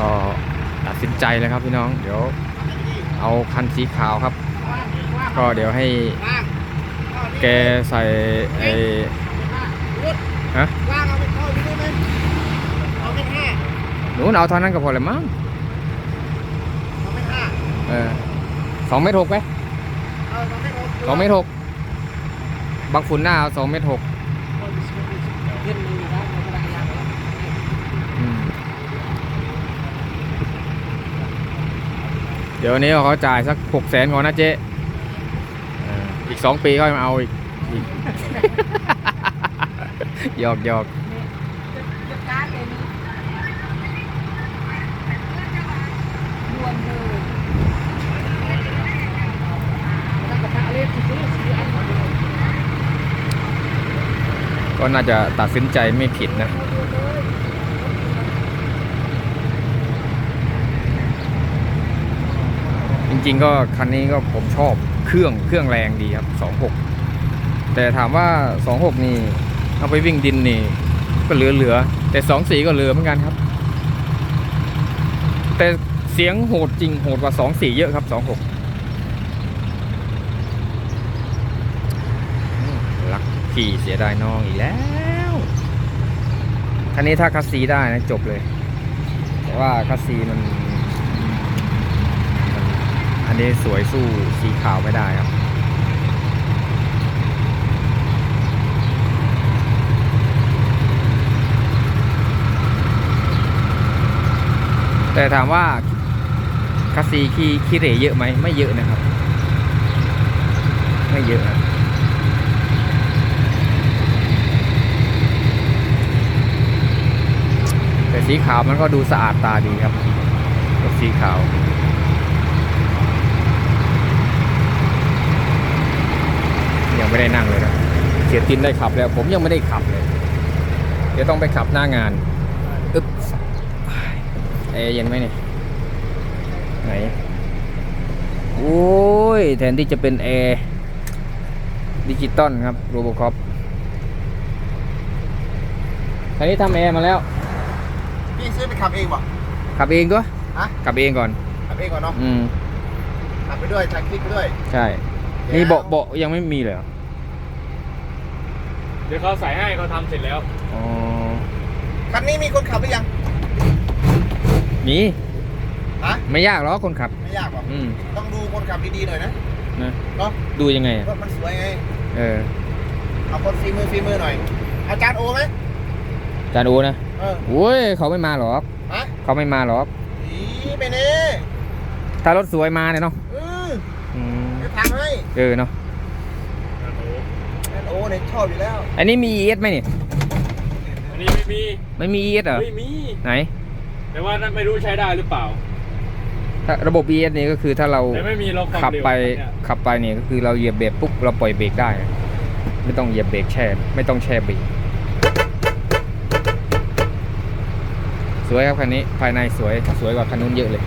ก็ตัดสินใจเลยครับพี่น้อง เดี๋ยวเอาคันสีขาวครับ ก็เดี๋ยวให้แกใส่ไอ้ฮะว่างเอาไปเข้าไปได้ไหมเอาไปห้าหนูเอาเท่านั้นก็พอเลยมั้งเอาไปห้าเออสองเมตรหกไหมเอาเอาไปหกสองเมตรหกบางฝุ่นหน้าเอาสองเมตรหก เพื่อนมึงอยู่ได้มันก็ได้ยางแล้ว อืมเดี๋ยววันนี้เขาจ่ายสักหกแสนก่อนนะเจ๊อีกสองปีก็มาเอาอีกหยอกหยอกก็น่าจะตัดสินใจไม่ผิดนะ จ ริง ๆ ก็คันนี้ก็ผมชอบเครื่องเครื่องแรงดีครับ26แต่ถามว่า26นี่เอาไปวิ่งดินนี่ ก็เหลือๆแต่24ก็เหลือเหมือนกันครับ แต่เสียงโหดจริงโหดกว่า24เยอะครับ26รักพี่เสียดายน้องอีกแล้วคันนี้ถ้าคัสซีได้นะจบเลย แต่ว่าคัสซีมัน นนี้สวยสู้สีขาวไม่ได้ครับ แต่ถามว่าคัสซีขี้ขี้เหร่เยอะไหมไม่เยอะนะครับ ไม่เยอะนะแต่สีขาวมันก็ดูสะอาดตาดีครับรถสีขาว ยังไม่ได้นั่งเลยนะเสียตินได้ขับแล้ว ผมยังไม่ได้ขับเลย เดี๋ยวต้องไปขับหน้างานอึ๊บแอร์เย็นไหมเนี่ยไหนโอ้ย แทนที่จะเป็นแอร์ดิจิตอลครับโรบอคอปคันนี้ทำแอร์มาแล้ว พี่ซื้อไปขับเองป่ะขับเองก็ฮะขับเองก่อน ขับเองก่อนเนาะอืมขับไปด้วยถ่ายคลิปไปด้วย ใช่ นี่เบาะเบาะยังไม่มีเลยเหรอ เดี๋ยวเขาใส่ให้เขาทำเสร็จแล้ว อ๋อ คันนี้มีคนขับหรือยัง มี ฮะ ไม่ยากหรอกคนขับ ไม่ยากหรอกอืมต้องดูคนขับดีๆหน่อยนะ นะเนาะดูยังไงอะรถมันสวยไง เออเอาคนฟีมือฟีมือหน่อย อาจารย์โอไหมจานโอนะเออ โอ้ยเขาไม่มาหรอกฮะ เขาไม่มาหรอก อีไปเน่ถ้ารถสวยมาเนี่ยเนาะเอออืมจะทำให้ เออเนาะอาจารย์ โอเนี่ยชอบอยู่แล้วอันนี้มี ES ไหมเนี่ยอันนี้ไม่มีไม่มี ES เหรอ ไม่มี ไหนแต่ว่านั่นไม่รู้ใช้ได้หรือเปล่า ถ้าระบบ ES นี่ก็คือถ้าเราแต่ไม่มีล็อกความขับเร็วไปเนี่ยขับไปเนี่ยก็คือเราเหยียบเบรกปุ๊บเราปล่อยเบรกได้ ไม่ต้องเหยียบเบรกแช่ไม่ต้องแช่เบรกสวยครับคันนี้ภายในสวยสวยกว่าคันนู้นเยอะเลย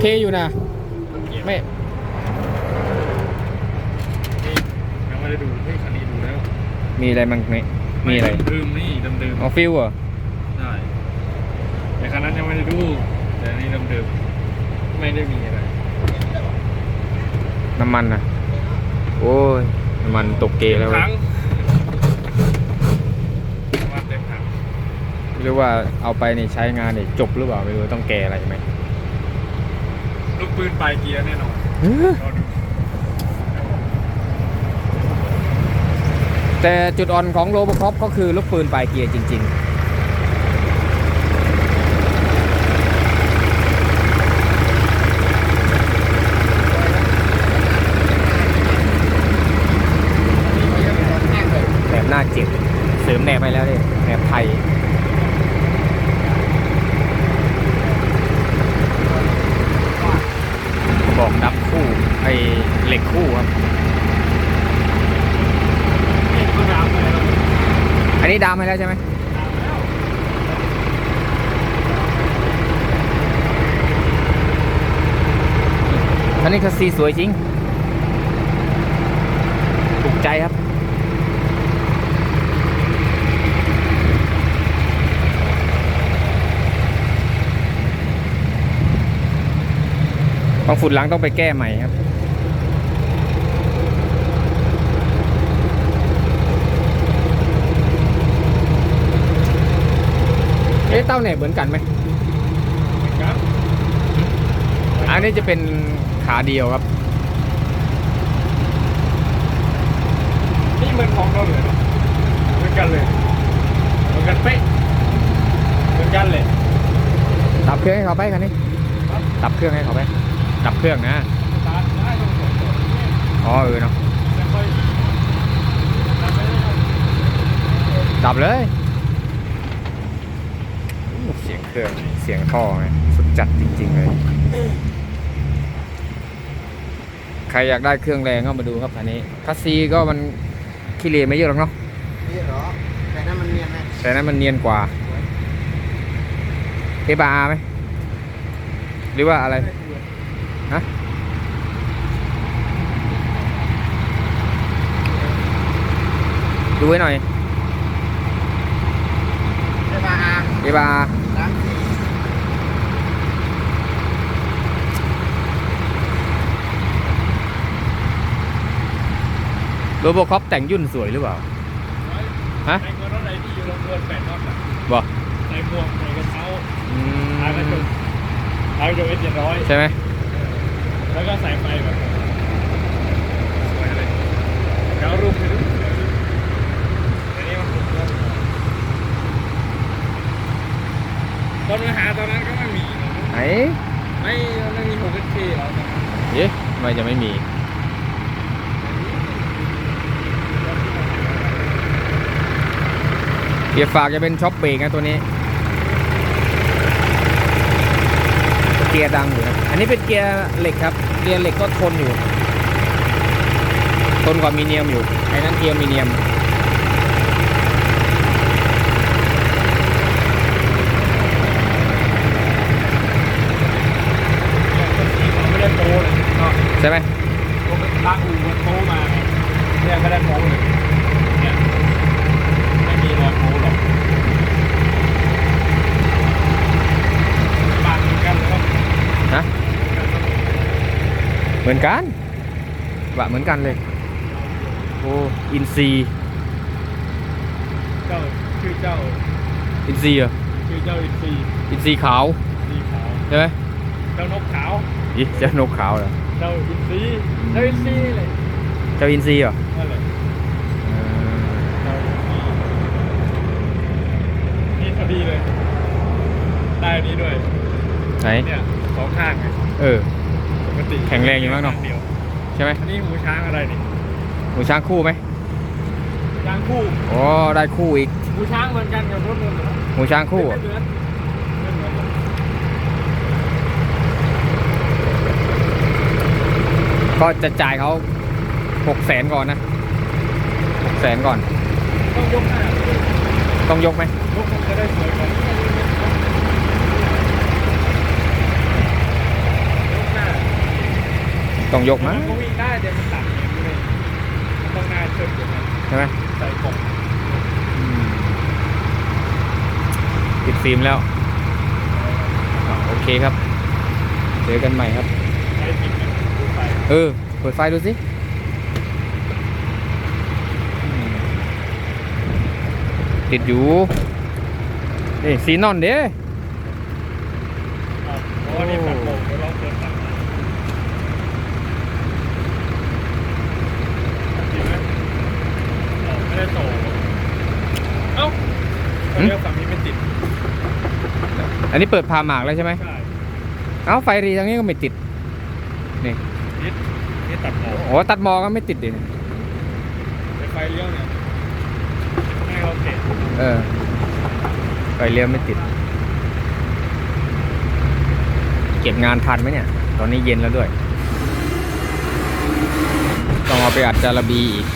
เคอยู่นะ ไม่ ยังไม่ได้ดูเฮ้ยคันนี้ดูแล้วมีอะไรมั้งเนี่ยมีอะไรเดิมๆนี่เดิมอ๋อฟิวเหรอๆใช่แต่คันนั้นยังไม่ได้ดู แต่อันนี้เดิมๆไม่ได้มีอะไร น้ำมันนะโอ้ย น้ำมันตกเกแล้วเว้ถัยงว่าเต็มถังหรือว่าเอาไปนี่ใช้งานนี่จบหรือเปล่าไม่รู้ต้องแก้อะไรไหมลูก ปืนปลายเกียร์แน่นอนรอดูแต่จุดอ่อนของโรบอคอปก็คือลูกปืนปลายเกียร์จริง ๆ อ้เหล็กคู่ครับ อันนี้ดามให้แล้วใช่ไหมอันนี้คัสีสวยจริง ถูกใจครับต้องฝุ่นล้างต้องไปแก้ใหม่ครับ เอ๊ะเต้าเนี่ยเหมือนกันไหมครับอันนี้จะเป็นขาเดียวครับ นี่เหมือนของเราเลยเหมือนกันเลยเหมือนกันเป๊ะเหมือนกันเลยดับเครื่องให้เขาไปคันนี้ดับเครื่องให้เขาไปดับเครื่องนะตาได้ตรงสองตัวเนี่ยอ๋อเออเนาะไม่ค่อยทำไม่ได้ครับดับเลยอู้ เสียงเครื่องเสียงท่อไงสุดจัดจริง ๆ เลย ใครอยากได้เครื่องแรงก็มาดูครับคันนี้คัสซีก็มันขี้เหร่ไม่เยอะหรอกเนาะนี่เหรอแต่นั้นมันเนียนไหมแต่นั้นมันเนียนกว่าเอบาไหมหรือว่าอะไรฮะดูไว้หน่อย ใช่ป่ะอาเอบาสามสี่โรโบคอปแต่งยุ่นสวยหรือเปล่า ฮะ ในเงินรถไหนที่อยู่ลงเกินแปดน็อตอะบอกในหมวกในกระเช้าอือากระจกมอากระจกเอสเจ็ดร้อยใช่ไหม แล้วก็ใส่ไฟแบบสวยเลยแล้วรูปไปดูอันนี้มันถูกต้อง ตอนมาหาตอนนั้นก็ไม่มี ไหนไม่ไม่มีหกเคแล้วตอนนั้นเอ๊ะทำไมจะไม่มี เกียร์ฝากจะเป็นช็อปเบรกนะตัวนี้ เกียร์ดังอยู่นะ อันนี้เป็นเกียร์เหล็กครับ เกียร์เหล็กก็ทนอยู่ ทนกว่ามีเนียมอยู่ไอ้นั้นเกียร์มีเนียมไม่ได้โตเลยเนาะ ใช่ไหมผมไปล้างอู่มันโตมาไงเนี่ยไม่ได้โตเลยเนี่ยไม่มีรอยโตหรอกบางเหมือนกันแล้วฮะเหมือนกันวะเหมือนกันเลยโอ้อินซีเจ้าชื่อเจ้าอินซีเหรอชื่อเจ้าอินซีอินซีขาวสีขาวใช่ไหมเจ้านกขาวอีเจ้านกขาวเหรอ เจ้าอินซีเจ้าอินซีนี่เลยเจ้าอินซีเหรอนั่นแหละเออเจ้าอินซีนี่พอดีเลยได้อันนี้ด้วยไหนเนี่ยสองข้างไงเออ ปกติแข็งแรงอยู่มากเนอะข้งดียวใช่ไหมอันนี้หูช้างอะไรนี่หมูช้างคู่ไหมช้างคู่โอ้ได้คู่อีกหูช้างเหมือนกันกับรถยนต์เหรอหมูช้างคู่เหรอไม่เหมือนไม่เหมือนหรอก ก็จะจ่ายเขาหกแสนก่อนนะหกแสนก่อน ต้องยกหน้าต้องยกไหมยกคงจะได้สวยกว่ายกหน้าต้องยกมั้มันก็วิ่งได้แต่มันต่ำอย่างนี้เลยมันต้องหน้าเชิดอย่างนั้นใช่ไหมใส่กล่องอืมปิดฟิล์มแล้วอะโอเคครับ เจอกันใหม่ครับ ใช้ติดนี่ยดูไป เออ เปิดไฟดูสิติดอยู่นี่ซีนอนเด้อะเพราะว่านี่ฝักโป่งเดี๋ยวเราเปิดฝักนะจริงไหมไม่ได้โตเอ้าเรียกฝั่งนี้ไม่ติด อันนี้เปิดพาหมากแล้วใช่ไหมใช่เอ้า ไฟรีทางนี้ก็ไม่ติด นี่ นิดนี่ตัดหมอกโอ้ตัดมอก็ไม่ติดดิไฟไฟเลี้ยวเนี่ยให้เราเตะเออไฟเลี้ยวไม่ติด เก็บงานทันไหมเนี่ย ตอนนี้เย็นแล้วด้วย ต้องเอาไปอัดจาระบีอีก